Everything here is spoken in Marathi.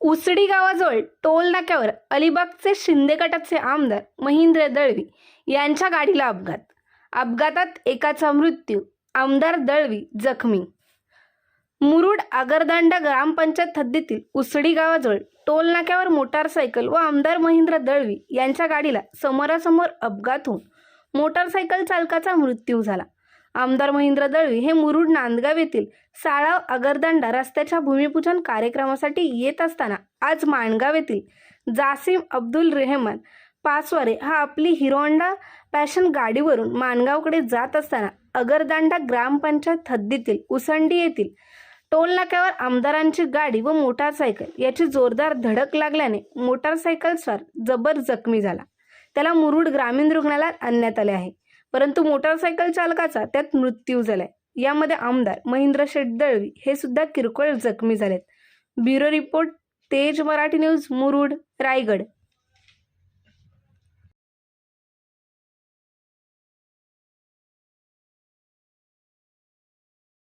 उसडी गावाजवळ टोल नाक्यावर अलिबागचे शिंदे गटाचे आमदार महेंद्र दळवी यांच्या गाडीला अपघात. अपघातात एकाचा मृत्यू आमदार दळवी जखमी. मुरुड आगरदांडा ग्रामपंचायत हद्दीतील उसडी गावाजवळ टोल नाक्यावर मोटारसायकल व आमदार महेंद्र दळवी यांच्या गाडीला समोरासमोर अपघात होऊन मोटारसायकल चालकाचा मृत्यू झाला. आमदार महेंद्र दळवी हे मुरुड नांदगाव येथील साळाव अगरदंडा रस्त्याच्या भूमिपूजन कार्यक्रमासाठी येत असताना आज माणगाव येथील जासिम अब्दुल रेहमान पासवारे हा आपली हिरोंडा पॅशन गाडीवरून माणगावकडे जात असताना अगरदांडा ग्रामपंचायत हद्दीतील उसंडी येथील टोल नाक्यावर आमदारांची गाडी व मोटारसायकल याची जोरदार धडक लागल्याने मोटारसायकल स्वार जबर जखमी झाला. त्याला मुरुड ग्रामीण रुग्णालयात आणण्यात आले आहे. परंतु मोटारसायकल चालकाचा त्यात मृत्यू झालाय. यामध्ये आमदार महेंद्र शेठ दळवी हे सुद्धा किरकोळ जखमी झालेत. ब्युरो रिपोर्ट तेज मराठी न्यूज मुरुड रायगड.